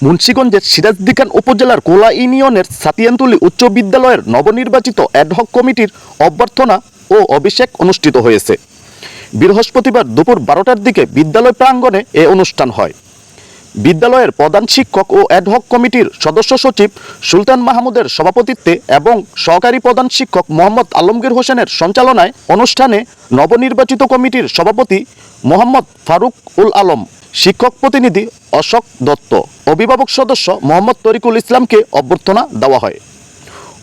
মুন্সীগঞ্জের সিরাজদিখান উপজেলার কোলা ইউনিয়নের সাতিয়ানতুলি উচ্চ বিদ্যালয়ের নবনির্বাচিত অ্যাডহক কমিটির অভ্যর্থনা ও অভিষেক অনুষ্ঠিত হয়েছে। বৃহস্পতিবার দুপুর বারোটার দিকে বিদ্যালয় প্রাঙ্গণে এ অনুষ্ঠান হয়। বিদ্যালয়ের প্রধান শিক্ষক ও অ্যাডহক কমিটির সদস্য সচিব সুলতান মাহমুদের সভাপতিত্বে এবং সহকারী প্রধান শিক্ষক মোহাম্মদ আলমগীর হোসেনের সঞ্চালনায় অনুষ্ঠানে নবনির্বাচিত কমিটির সভাপতি মোহাম্মদ ফারুক উল আলম শিক্ষক প্রতিনিধি অশোক দত্ত, অভিভাবক সদস্য মোহাম্মদ তরিকুল ইসলামকে অভ্যর্থনা দেওয়া হয়।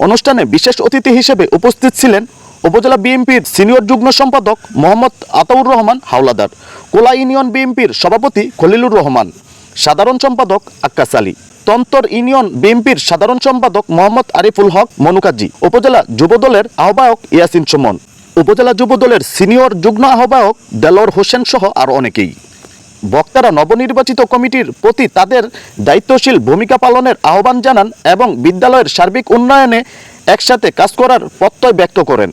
অনুষ্ঠানে বিশেষ অতিথি হিসেবে উপস্থিত ছিলেন উপজেলা বিএনপির সিনিয়র যুগ্ম সম্পাদক মোহাম্মদ আতাউর রহমান হাওলাদার, কোলা ইউনিয়ন বিএনপির সভাপতি খলিলুর রহমান, সাধারণ সম্পাদক আক্কাস আলী তন্তর ইউনিয়ন বিএনপির সাধারণ সম্পাদক মোহাম্মদ আরিফুল হক মনুকাজি, উপজেলা যুবদলের আহ্বায়ক ইয়াসিন সুমন, উপজেলা যুবদলের সিনিয়র যুগ্ম আহ্বায়ক দেলোর হোসেন সহ আরও অনেকেই। বক্তারা নবনির্বাচিত কমিটির প্রতি তাদের দায়িত্বশীল ভূমিকা পালনের আহ্বান জানান এবং বিদ্যালয়ের সার্বিক উন্নয়নে একসাথে কাজ করার প্রত্যয় ব্যক্ত করেন।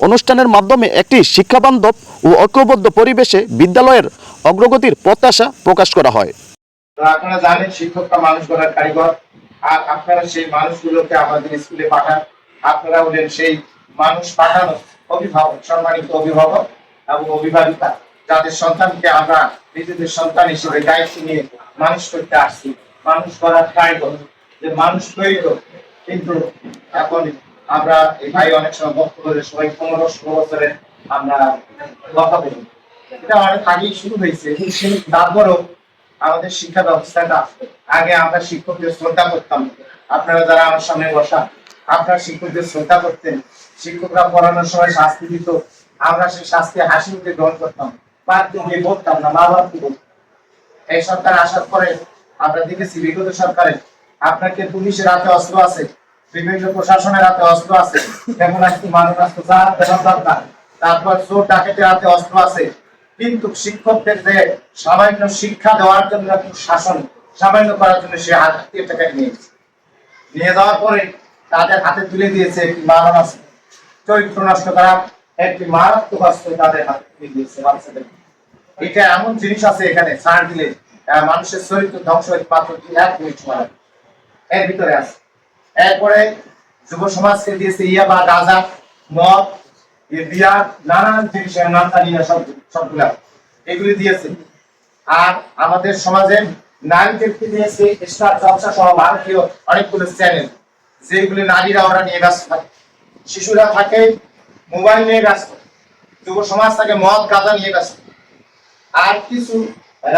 অনুষ্ঠানের মাধ্যমে একটি শিক্ষাবান্ধব ও ঐক্যবদ্ধ পরিবেশে বিদ্যালয়ের অগ্রগতির প্রত্যাশা প্রকাশ করা হয়। আপনারা জানেন শিক্ষকটা মানুষ গড়ার কারিগর। আর আপনারা সেই মানুষগুলোকে আমাদের স্কুলে পাঠান। আপনারা হলেন সেই মানুষ পাঠানো অভিভাবক, সম্মানিত অভিভাবক এবং অভিভাবিকা। যাদের সন্তানকে আমরা নিজেদের সন্তান হিসেবে দায়িত্ব নিয়ে মানুষ করতে আসছি, মানুষ করার কারিগর যে মানুষ তৈরি হোক। কিন্তু এখন আমরা এই ভাই অনেক সময় বক্তব্য সবাই পনেরো ষোলো বছরের আমরা কথা বলি। এটা অনেক আগেই শুরু হয়েছে তারপরও আমাদের শিক্ষা ব্যবস্থাটা আগে আমরা শিক্ষকদের শ্রদ্ধা করতাম। আপনারা যারা আমার সামনে বসা, আপনারা শিক্ষকদের শ্রদ্ধা করতেন। শিক্ষকরা পড়ানোর সময় শাস্তি দিত। আমরা সেই শাস্তি হাসি মুখে গ্রহণ করতাম। বলতাম না মা। এই সরকার আসার পরে আমরা দেখেছি বিগত সরকারে আপনাকে পুলিশের হাতে অস্ত্র আছে, বিভিন্ন প্রশাসনের হাতে অস্ত্র আছে আজকে মানুষ আসতো যা দেওয়া দরকার তারপর চোর ডাকেতের হাতে অস্ত্র আছে। কিন্তু শিক্ষকদের যে সামান্য শিক্ষা দেওয়ার জন্য শাসন, সামান্য করার জন্য সে হাত দিয়ে টাকা নিয়েছে। নিয়ে যাওয়ার পরে তাদের হাতে তুলে দিয়েছে একটি মারণাস্ত্র চরিত্র নষ্ট করা, একটি মারাত্মক অস্ত্র তাদের হাতে তুলে দিয়েছে বাচ্চাদের এটা এমন জিনিস আছে এখানে, ছাড় দিলে মানুষের চরিত্র ধ্বংস হয়ে মাত্র এক মিনিট সময় এর ভিতরে আছে। এরপরে যুব সমাজকে দিয়েছে ইয়া বা গাঁজা, মদ বিয়া নানান জিনিসের নাম জানি সব, সবগুলা এগুলি দিয়েছে। আর আমাদের সমাজে নারীদেরকে দিয়েছে স্টার জলসা সহ ভারতীয় অনেকগুলো চ্যানেল, যেগুলি নারীরা ওরা নিয়ে ব্যস্ত থাকে। শিশুরা থাকে মোবাইল নিয়ে ব্যস্ত, যুব সমাজ থাকে মদ, গাঁজা নিয়ে ব্যস্ত। আর কিছু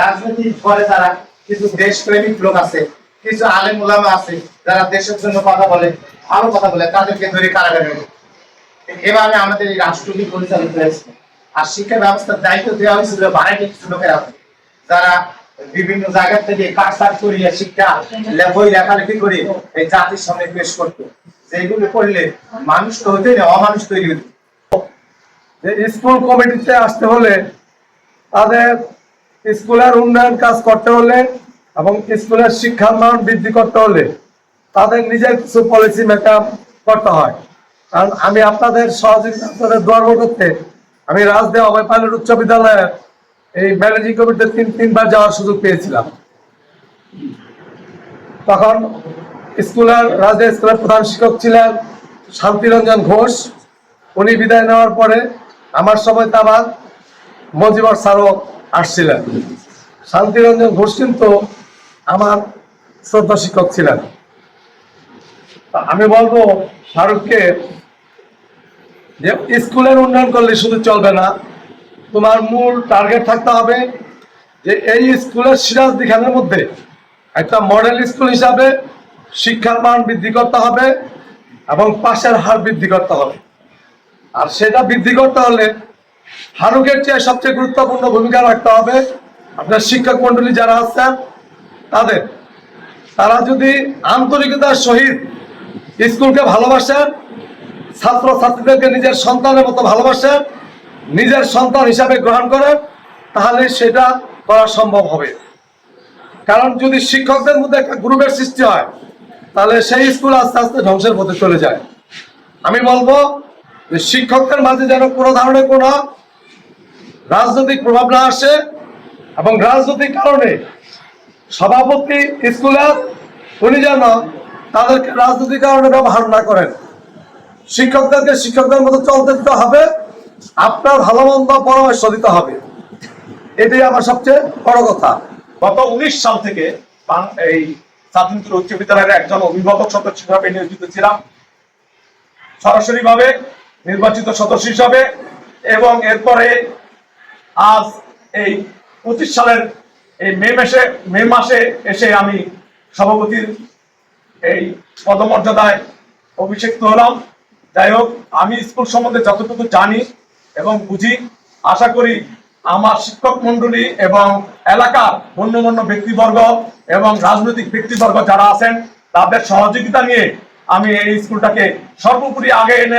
রাজনৈতিক করে তারা কিছু দেশপ্রেমিক লোক আছে, কিছু আলেম উলামা আছে, যারা দেশের জন্য কথা বলে, ভালো কথা বলে, তাদেরকে ধরে কারাগারে এভাবে আমাদের এই রাষ্ট্রটি পরিচালিত হয়েছে। আর শিক্ষা ব্যবস্থার দায়িত্ব দেওয়া হয়েছিল বাইরে কিছু লোকের হাতে যারা বিভিন্ন জায়গা থেকে কাজ কাজ করিয়ে শিক্ষা বই লেখালেখি করে এই জাতির সামনে পেশ করতো। যেগুলো করলে মানুষ তো হতে না, অমানুষ তৈরি হতো। স্কুল কমিটিতে আসতে হলে তাদের স্কুলের উন্নয়ন কাজ করতে হলে এবং স্কুলের শিক্ষার মান বৃদ্ধি করতে হলে তাদের নিজের কিছু পলিসি মেকআপ করতে হয়। কারণ আমি আপনাদের সহযোগিতা, আপনাদের করতে আমি রাজদেব অভয় পাইলট উচ্চ বিদ্যালয়ের এই ম্যানেজিং কমিটিতে তিন, তিনবার যাওয়ার সুযোগ পেয়েছিলাম। তখন স্কুলের রাজদেব স্কুলের প্রধান শিক্ষক ছিলেন শান্তিরঞ্জন ঘোষ। উনি বিদায় নেওয়ার পরে আমার সময় তাবার মজিবর স্যারও আসছিলেন। শান্তিরঞ্জন ঘোষ কিন্তু আমার শ্রদ্ধা শিক্ষক ছিলেন। আমি বলব ফারুককে যে স্কুলের উন্নয়ন করলে শুধু চলবে না, তোমার মূল টার্গেট থাকতে হবে যে এই স্কুলের সিরাজ দিখানের মধ্যে একটা মডেল স্কুল হিসাবে শিক্ষার মান বৃদ্ধি করতে হবে এবং পাশের হার বৃদ্ধি করতে হবে। আর সেটা বৃদ্ধি করতে হলে ফারুকের চেয়ে সবচেয়ে গুরুত্বপূর্ণ ভূমিকা রাখতে হবে। আপনার শিক্ষক মন্ডলী যারা আছেন, তাদের। তারা যদি আন্তরিকতার সহিত স্কুলকে ভালোবাসেন ছাত্র ছাত্রীদেরকে নিজের সন্তানের মতো ভালোবাসেন, নিজের সন্তান হিসাবে গ্রহণ করেন, তাহলে সেটা করা সম্ভব হবে। কারণ যদি শিক্ষকদের মধ্যে একটা গ্রুপের সৃষ্টি হয়, তাহলে সেই স্কুল আস্তে আস্তে ধ্বংসের পথে চলে যায়। আমি বলব যে শিক্ষকদের মাঝে যেন কোনো ধরনের কোনো রাজনৈতিক প্রভাব না আসে এবং রাজনৈতিক কারণে সভাপতি, স্কুলের, উনি যেন তাদেরকে রাজনৈতিক কারণে ব্যবহার না করেন। শিক্ষকদেরকে শিক্ষকদের মতো চলতে দিতে হবে, আপনার ভালো মন্দ পরামর্শ দিতে হবে। এটাই আমার সবচেয়ে বড় কথা। গত উনিশ সাল থেকে এই স্বাধীনতর উচ্চ বিদ্যালয়ের একজন অভিভাবক সদস্য হিসাবে নিয়োজিত ছিলাম। সরাসরি ভাবে নির্বাচিত সদস্য হিসাবে এবং এরপরে আজ এই পঁচিশ সালের এই মে মাসে মে মাসে এসে আমি সভাপতির এই পদমর্যাদায় অভিষিক্ত হলাম। যাই হোক, আমি স্কুল সম্বন্ধে যতটুকু জানি এবং বুঝি, আশা করি আমার শিক্ষক মন্ডলী এবং এলাকার গণ্যমান্য ব্যক্তিবর্গ এবং রাজনৈতিক ব্যক্তিবর্গ যারা আছেন, তাদের সহযোগিতা নিয়ে আমি এই স্কুলটাকে সর্বোপরি আগে এনে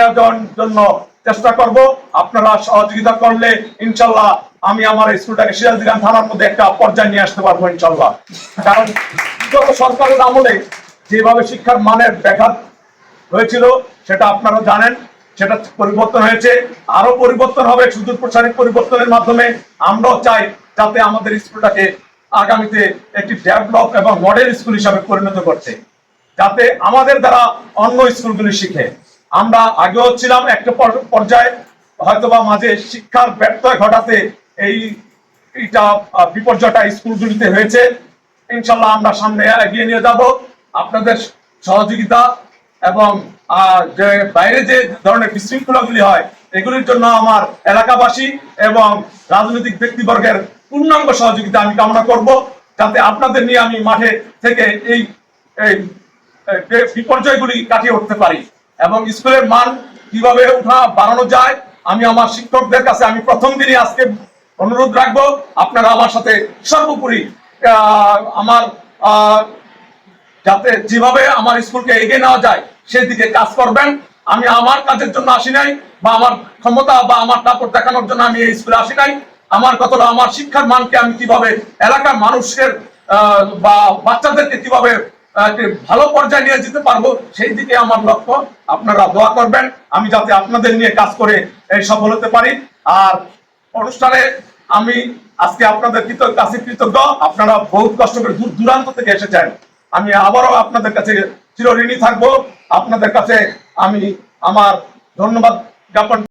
জন্য চেষ্টা করব আপনারা সহযোগিতা করলে, ইনশাল্লাহ আমি আমার স্কুলটাকে সিরাজদিগান থানার মধ্যে একটা পর্যায়ে নিয়ে আসতে পারব, ইনশাল্লাহ। কারণ বিগত সরকারের আমলে যেভাবে শিক্ষার মানের ব্যাঘাত হয়েছিল, সেটা আপনারা জানেন, সেটা পরিবর্তন হয়েছে আরও পরিবর্তন হবে, সুদূর প্রসারিক পরিবর্তনের মাধ্যমে। আমরাও চাই যাতে আমাদের স্কুলটাকে আগামীতে একটি ডেভেলপ এবং মডেল স্কুল হিসাবে পরিণত করতে, যাতে আমাদের দ্বারা অন্য স্কুলগুলি শিখে। আমরা আগেও ছিলাম একটা পর- পর্যায়ে, হয়তোবা মাঝে শিক্ষার ব্যত্যয় ঘটাতে এই, এইটা বিপর্যয়টা স্কুলগুলিতে হয়েছে। ইনশাল্লাহ আমরা সামনে এগিয়ে নিয়ে যাব। আপনাদের সহযোগিতা এবং যে বাইরে যে ধরনের বিশৃঙ্খলাগুলি হয়, এগুলির জন্য আমার এলাকাবাসী এবং রাজনৈতিক ব্যক্তিবর্গের পূর্ণাঙ্গ সহযোগিতা আমি কামনা করব। যাতে আপনাদের নিয়ে আমি মাঠে থেকে এই বিপর্যয়গুলি কাটিয়ে উঠতে পারি। এবং স্কুলের মান কীভাবে উঠা, বাড়ানো যায়, আমি আমার শিক্ষকদের কাছে আমি প্রথম দিনই আজকে অনুরোধ রাখব, আপনারা আমার সাথে সর্বোপরি আমার যাতে যেভাবে আমার স্কুলকে এগিয়ে নেওয়া যায়, সেদিকে কাজ করবেন। আমি আমার কাজের জন্য আসি নাই, বা আমার ক্ষমতা বা আমার তাপর দেখানোর জন্য আমি এই স্কুলে আসি নাই। আমার কতটা আমার শিক্ষার মানকে আমি কীভাবে এলাকার মানুষের বা বাচ্চাদেরকে কীভাবে ভালো পর্যায়ে নিয়ে যেতে পারব, সেই দিকে আমার লক্ষ্য। আপনারা দোয়া করবেন, আমি যাতে আপনাদের নিয়ে কাজ করে সফল হতে পারি। আর অনুষ্ঠানে আমি আজকে আপনাদের কাছে কৃতজ্ঞ। আপনারা বহুত কষ্ট করে দূর দূরান্ত থেকে এসেছেন। আমি আবারও আপনাদের কাছে চিরঋণী থাকব। আপনাদের কাছে আমি আমার ধন্যবাদ জ্ঞাপন